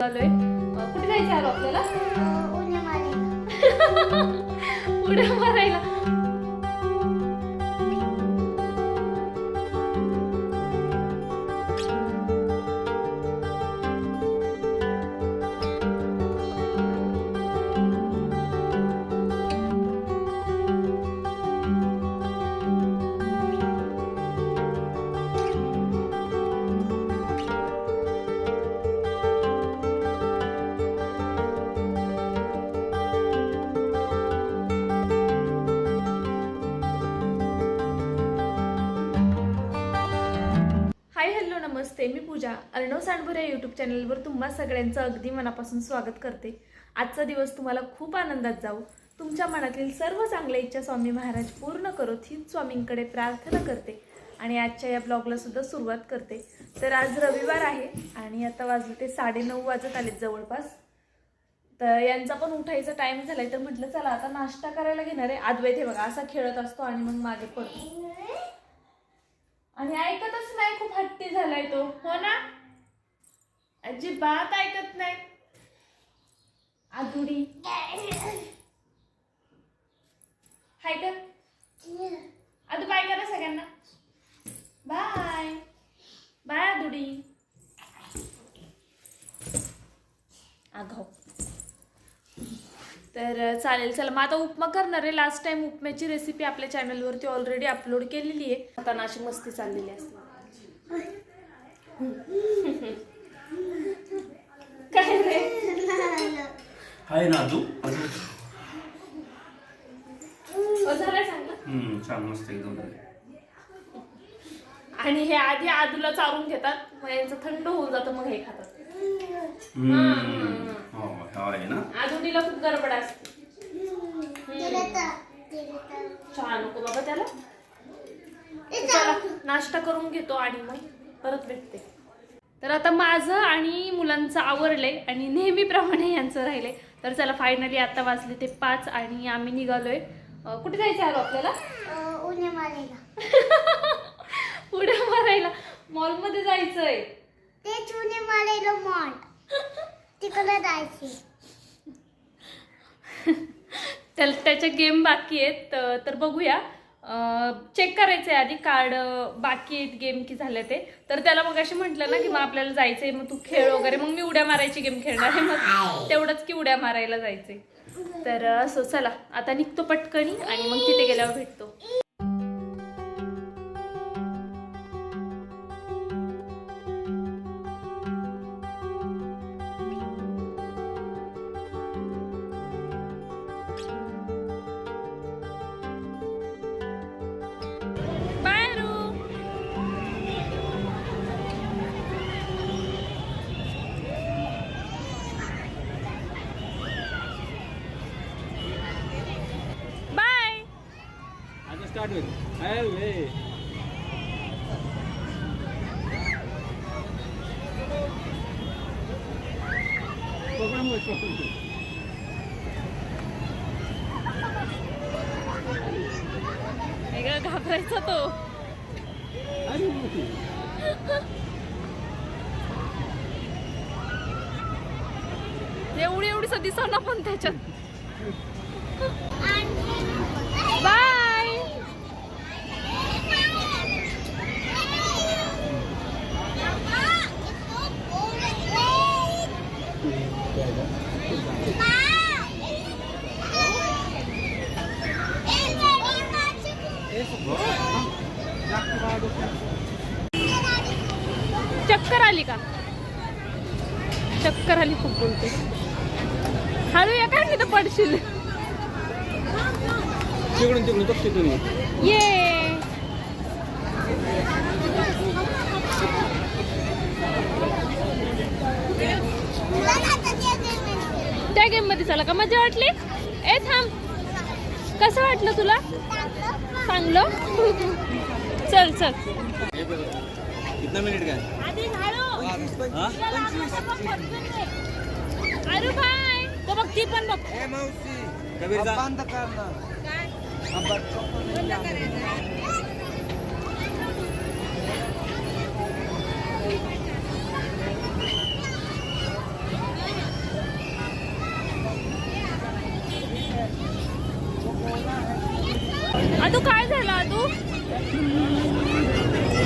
चालूय. अं, कुठे जायचं आहे आपल्याला? उड्या मारायला नमस्ते मी पूजा. अर्णव सांडभर या यूट्यूब चॅनलवर तुम्हा सगळ्यांचं अगदी मनापासून स्वागत करते. आजचा दिवस तुम्हाला खूप आनंदात जाऊ. तुमच्या मनातील सर्व चांगल्या इच्छा स्वामी महाराज पूर्ण करोत हीच स्वामींकडे प्रार्थना करते. आणि आजच्या या ब्लॉगला सुद्धा सुरुवात करते. तर आज रविवार आहे आणि आता वाजले ते साडेनऊ वाजत आलेत जवळपास. तर यांचा पण उठायचा टाईम झालाय तर म्हटलं चला आता नाश्ता करायला घेणार आहे. अद्वैत हे बघा असा खेळत असतो आणि मग मागे पडतो. आणि ऐकतच नाही खूप हट्टी झालाय तो. हो ना? अजिबात ऐकत नाही. आधुडी हाय कर आधू बाय करा सगळ्यांना. बाय बाय आधुडी आगाव तर चालेल. चला मग आता उपमा करणार आहे. लास्ट टाइम उपम्याची रेसिपी आपल्या चॅनलवरती ऑलरेडी अपलोड केलेली आहे. आता ना अशी मस्ती चाललेली असते. काय रे? चांगलं छान मस्त एकदम झालं. आणि हे आधी आदूला चारून घेतात. मग यांचं थंड होऊन जातं मग हे खातात. हम्म. हो हा आहे ना? आदुनीला खूप गडबड असते. चहा नको बाबा त्याला. चला नाश्ता करून घेतो आणि मग परत भेटते. तर आता माझं आणि मुलांचं आवरलंय आणि नेहमीप्रमाणे यांचं राहिलंय. तर चला फायनली आता वाजले ते पाच आणि आम्ही निघालोय. कुठे जायचं आहे आपल्याला? उन्या मारायला उड्या मारायला. मॉलमध्ये जायचंय. तेच उन्या मारायला मॉल तिकडे जायचे त्याला त्याच्या गेम बाकी आहेत तर बघूया. चेक करायचंय आधी कार्ड बाकी आहेत गेम की झाले ते. तर त्याला मग अशी म्हटलं ना की मग आपल्याला जायचंय मग तू खेळ वगैरे. मग मी उड्या मारायची गेम खेळणार आहे मग तेवढंच की उड्या मारायला जायचंय. तर असं असो चला आता निघतो पटकनी आणि मग तिथे गेल्यावर भेटतो. स्टार्ट होईल बस. घाबरायचा तो मोठी. एवढी एवढीसा दिसना पण त्याच्यात चक्कर आली का? चक्कर आली खूप बोलते. हळू या काय तर पडशील? तिकडून तिकडून बघते तुम्ही ये. त्या गेममध्ये चला का? मजा वाटली? ए थांब. कसं वाटलं तुला? चांगलं? चल चल. कितना मिनिट काय? अरे बाय. तो बघ ती पण बघ. कबीर जा.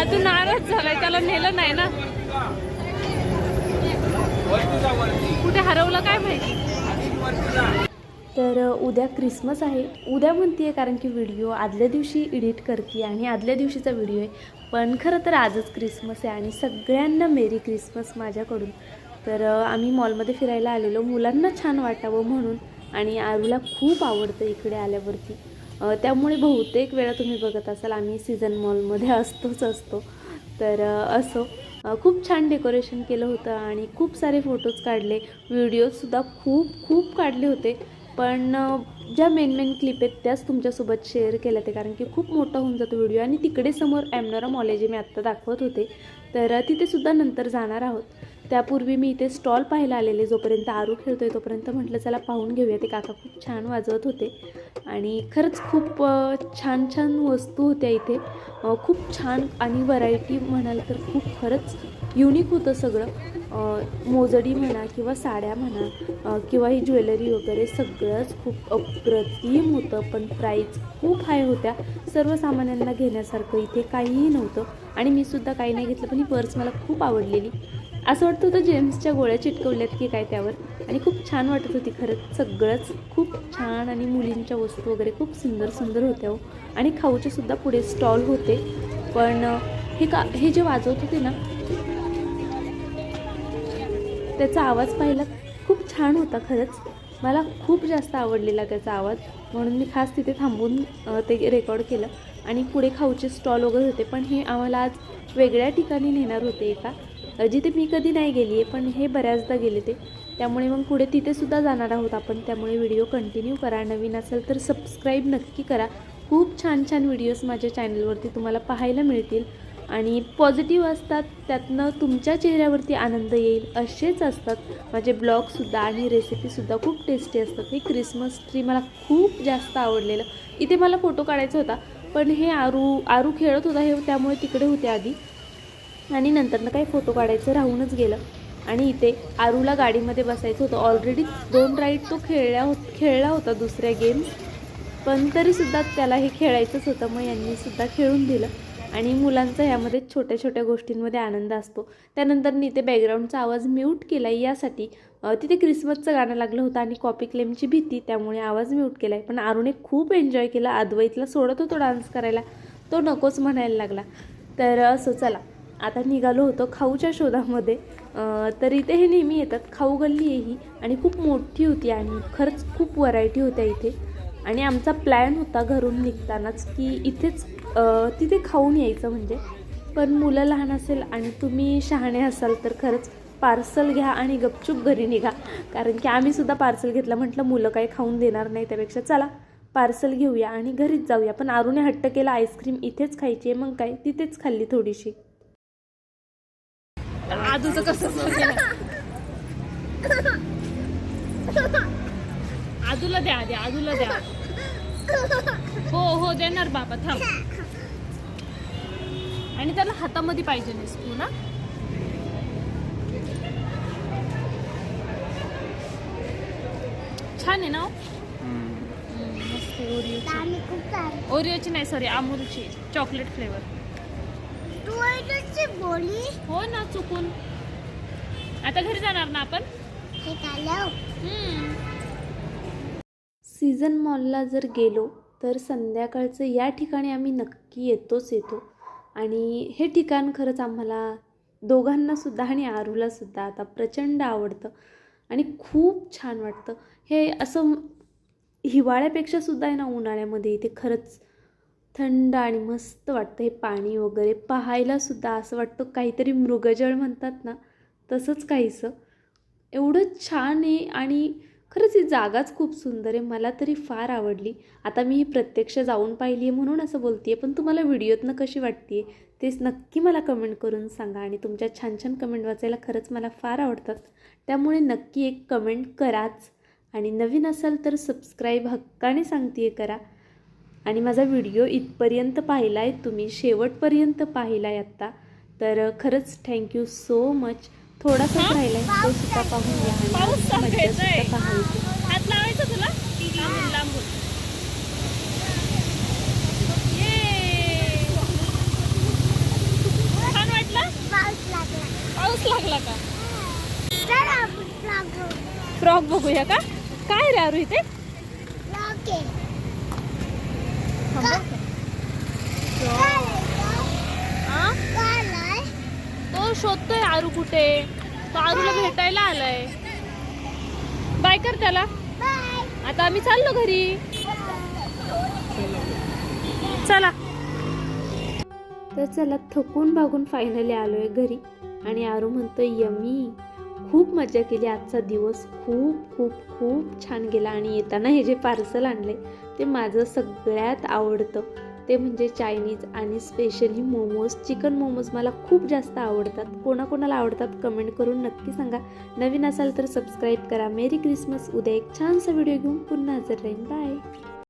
आदू आदू झालाय त्याला नेलं नाही ना. कुठे हरवलं काय माहिती? तर उद्या क्रिसमस आहे. उद्या म्हणते कारण की व्हिडिओ आदल्या दिवशी एडिट करते आणि आदल्या दिवशीचा व्हिडिओ आहे. पण खरं तर आजच क्रिसमस आहे आणि सगळ्यांना मेरी क्रिसमस माझ्याकडून. तर आम्ही मॉलमध्ये फिरायला आलेलो. मुलांना छान वाटावं म्हणून आणि आरूला खूप आवडतं इकडे आल्यावरती. त्यामुळे बहुतेक वेळा तुम्ही बघत असाल आम्ही सीझन मॉलमध्ये असतोच असतो. तर असो. खूप छान डेकोरेशन केलं होतं आणि खूप सारे फोटोज काढले. व्हिडिओजसुद्धा खूप खूप काढले होते. पण ज्या मेन मेन क्लिप आहेत त्याच तुमच्यासोबत शेअर केल्या ते कारण की खूप मोठा होऊन जातो व्हिडिओ आणि तिकडे समोर ॲमनोरा मॉलेजी मी आत्ता दाखवत होते. तर तिथेसुद्धा नंतर जाणार आहोत. त्यापूर्वी मी इथे स्टॉल पाहायला आलेले जोपर्यंत आरू आहे तोपर्यंत म्हटलं चला पाहून घेऊया ते काका खूप छान वाजवत होते. आणि खरंच खूप छान छान वस्तू होत्या इथे. खूप छान आणि व्हरायटी म्हणाल तर खूप खरंच युनिक होतं सगळं. मोजडी म्हणा किंवा साड्या म्हणा किंवा ही ज्वेलरी वगैरे सगळंच खूप अप्रतिम होतं पण प्राईज खूप हाय होत्या. सर्वसामान्यांना घेण्यासारखं इथे काहीही नव्हतं. आणि मी सुद्धा काही नाही घेतलं पण ही पर्स मला खूप आवडलेली. असं वाटतं होतं जेम्सच्या गोळ्या चिटकवल्यात की काय त्यावर. आणि खूप छान वाटत होती खरंच. सगळंच खूप छान आणि मुलींच्या वस्तू वगैरे खूप सुंदर सुंदर होत्या हो. आणि खाऊचे सुद्धा पुढे स्टॉल होते. पण हे का हे जे वाजवत होते ना त्याचा आवाज पाहिला खूप छान होता खरंच. मला खूप जास्त आवडलेला त्याचा आवाज. म्हणून मी खास तिथे थांबून ते रेकॉर्ड केलं. आणि पुढे खाऊचे स्टॉल वगैरे होते. पण हे आम्हाला आज वेगळ्या ठिकाणी नेणार होते एका. जिथे मी कधी नाही गेली आहे पण हे बऱ्याचदा गेले ते. त्यामुळे मग पुढे तिथेसुद्धा जाणार आहोत आपण. त्यामुळे व्हिडिओ कंटिन्यू करा. नवीन असेल तर सबस्क्राईब नक्की करा. खूप छान छान व्हिडिओज माझ्या चॅनलवरती तुम्हाला पाहायला मिळतील. आणि पॉझिटिव्ह असतात त्यातनं तुमच्या चेहऱ्यावरती आनंद येईल. असेच असतात. माझे ब्लॉगसुद्धा आणि रेसिपीसुद्धा खूप टेस्टी असतात. हे क्रिसमस ट्री मला खूप जास्त आवडलेलं. इथे मला फोटो काढायचा होता पण हे आरू आरू खेळत होता हे त्यामुळे तिकडे होते आधी. आणि नंतरनं काही फोटो काढायचं राहूनच गेलं. आणि इथे आरूला गाडीमध्ये बसायचं होतं. ऑलरेडी दोन राईड तो खेळल्या हो खेळला होता दुसऱ्या गेम्स पण तरीसुद्धा त्याला हे खेळायचंच होतं. मग यांनीसुद्धा खेळून दिलं. आणि मुलांचा ह्यामध्ये छोट्या छोट्या गोष्टींमध्ये आनंद असतो. त्यानंतर मी बॅकग्राऊंडचा आवाज म्यूट केला आहे यासाठी तिथे क्रिसमसचं गाणं लागलं होतं आणि कॉपी क्लेमची भीती त्यामुळे आवाज म्यूट केला आहे पण आरूने खूप एन्जॉय केला. अद्वैतला सोडत होतो डान्स करायला. तो नकोच म्हणायला लागला. तर असं चला. आता निघालो होतो खाऊच्या शोधामध्ये. तर इथे हे नेहमी येतात. खाऊ गल्ली आहे ही. आणि खूप मोठी होती आणि खरंच खूप व्हरायटी होत्या इथे. आणि आमचा प्लॅन होता घरून निघतानाच की इथेच तिथे खाऊन यायचं म्हणजे. पण मुलं लहान असेल आणि तुम्ही शहाणे असाल तर खरंच पार्सल घ्या आणि गपचूप घरी निघा. कारण की आम्हीसुद्धा पार्सल घेतलं. म्हटलं मुलं काही खाऊन देणार नाही त्यापेक्षा चला पार्सल घेऊया आणि घरीच जाऊया. पण आरूने हट्ट केला आईस्क्रीम इथेच खायची आहे. मग काय? तिथेच खाल्ली थोडीशी. आजूचं कसं आजूला द्या आधी आजूला द्या. हो हो देणार बाबा थांब. आणि त्याला हातामध्ये पाहिजे तू ना छान आहे ना हो? ओरिओची ओरिओची नाही सॉरी अमूलची चॉकलेट फ्लेवर बोली. हो ना चुकून. आता घरी जाणार ना आपण? हे सीझन मॉलला जर गेलो तर संध्याकाळचं या ठिकाणी आम्ही नक्की येतोच येतो. आणि हे ठिकाण खरंच आम्हाला दोघांनासुद्धा आणि आरूलासुद्धा आता प्रचंड आवडतं. आणि खूप छान वाटतं. हे असं हिवाळ्यापेक्षा सुद्धा आहे ना उन्हाळ्यामध्ये इथे खरंच थंड आणि मस्त वाटतं हे पाणी वगैरे. पाहायलासुद्धा असं वाटतं काहीतरी मृगजळ म्हणतात ना तसंच काहीसं. एवढं छान आहे आणि खरंच ही जागाच खूप सुंदर आहे. मला तरी फार आवडली. आता मी ही प्रत्यक्ष जाऊन पाहिली आहे म्हणून असं बोलते आहे पण तुम्हाला व्हिडिओतनं कशी वाटते तेच नक्की मला कमेंट करून सांगा आणि तुमच्या छान छान कमेंट वाचायला खरंच मला फार आवडतात. त्यामुळे नक्की एक कमेंट कराच आणि नवीन असाल तर सबस्क्राईब हक्काने सांगते करा. आणि माझा व्हिडिओ इथपर्यंत पाहिला आहे तुम्ही शेवटपर्यंत पाहिला आहे आत्ता. तर खरंच थँक्यू सो मच थोडासा राहिला आहे तो सुद्धा पाहून घ्या लावायचं तुला? का? फ्रॉक बघूया का? काय राहू इथे शोधतोय आरू कुठे? तो आरूला भेटायला आलाय. बाय कर त्याला. आता आम्ही चाललो घरी. चला. तर चला थकून भागून फायनली आलोय घरी. आणि आरू म्हणतोय यमी खूप मजा केली. आजचा दिवस खूप खूप खूप छान गेला. आणि येताना हे जे पार्सल आणले ते माझं सगळ्यात आवडतं. ते म्हणजे चायनीज आणि स्पेशली मोमोज चिकन मोमोज मला खूप जास्त आवडतात. कोणाकोणाला आवडतात कमेंट करून नक्की सांगा. नवीन असाल तर सबस्क्राईब करा. मेरी क्रिसमस उद्या एक छानसा व्हिडिओ घेऊन पुन्हा हजर राहीन. बाय